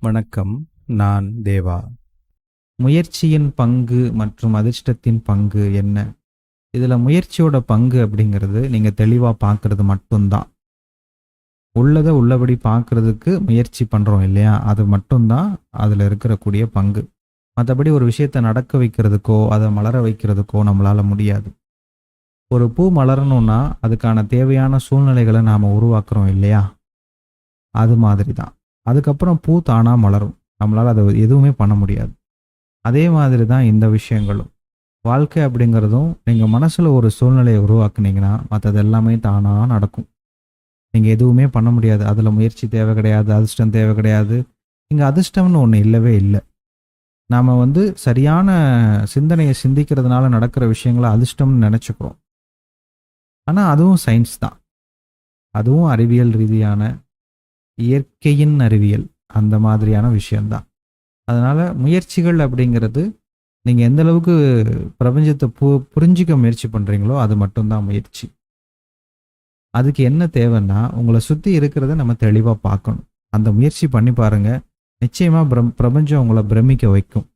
வணக்கம் நான் தேவா. முயற்சியின் பங்கு மற்றும் அதிர்ஷ்டத்தின் பங்கு என்ன? இதில் முயற்சியோட பங்கு அப்படிங்கிறது நீங்கள் தெளிவாக பார்க்கறது மட்டும்தான். உள்ளதை உள்ளபடி பார்க்கறதுக்கு முயற்சி பண்ணுறோம் இல்லையா? அது மட்டும்தான் அதில் இருக்கக்கூடிய பங்கு. மற்றபடி ஒரு விஷயத்தை நடக்க வைக்கிறதுக்கோ அதை மலர வைக்கிறதுக்கோ நம்மளால் முடியாது. ஒரு பூ மலரணும்னா அதுக்கான தேவையான சூழ்நிலைகளை நாம் உருவாக்குறோம் இல்லையா? அது மாதிரி தான் அதுக்கப்புறம் பூ தானாக மலரும். நம்மளால் அதை எதுவுமே பண்ண முடியாது. அதே மாதிரி தான் இந்த விஷயங்களும். வாழ்க்கை அப்படிங்கிறதும் நீங்கள் மனசில் ஒரு சூழ்நிலையை உருவாக்குனீங்கன்னா மற்றது எல்லாமே தானாக நடக்கும். நீங்கள் எதுவுமே பண்ண முடியாது. அதில் முயற்சி தேவை கிடையாது. அதிர்ஷ்டம் தேவை கிடையாது. இங்கே அதிர்ஷ்டம்னு ஒன்று இல்லவே இல்லை. நாம் வந்து சரியான சிந்தனையை சிந்திக்கிறதுனால நடக்கிற விஷயங்களை அதிர்ஷ்டம்னு நினச்சிக்கிறோம். ஆனால் அதுவும் சயின்ஸ் தான். அதுவும் அறிவியல் ரீதியான இயற்கையின் அறிவியல் அந்த மாதிரியான விஷயம்தான். அதனால் முயற்சிகள் அப்படிங்கிறது நீங்கள் எந்த அளவுக்கு பிரபஞ்சத்தை பு புரிஞ்சிக்க முயற்சி பண்ணுறீங்களோ அது மட்டும்தான் முயற்சி. அதுக்கு என்ன தேவைன்னா உங்களை சுற்றி இருக்கிறத நம்ம தெளிவாக பார்க்கணும். அந்த முயற்சி பண்ணி பாருங்கள் நிச்சயமாக பிரம் பிரபஞ்சம் உங்களை பிரமிக்க வைக்கும்.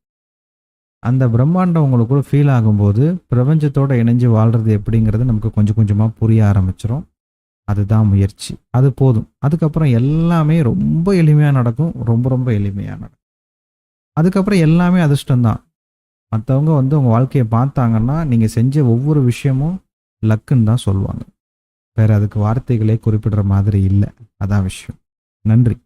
அந்த பிரம்மாண்டம் உங்களுக்குள்ள ஃபீல் ஆகும்போது பிரபஞ்சத்தோடு இணைஞ்சு வாழ்கிறது எப்படிங்கிறது நமக்கு கொஞ்சம் கொஞ்சமாக புரிய ஆரம்பிச்சிடும் அதுதான் முயற்சி. அது போதும். அதுக்கப்புறம் எல்லாமே ரொம்ப எளிமையாக நடக்கும். ரொம்ப ரொம்ப எளிமையாக நடக்கும். அதுக்கப்புறம் எல்லாமே அதிர்ஷ்டம்தான். மற்றவங்க வந்து உங்கள் வாழ்க்கையை பார்த்தாங்கன்னா நீங்கள் செஞ்ச ஒவ்வொரு விஷயமும் லக்குன்னு தான் சொல்லுவாங்க. வேறு அதுக்கு வார்த்தைகளே குறிப்பிடுற மாதிரி இல்லை. அதான் விஷயம். நன்றி.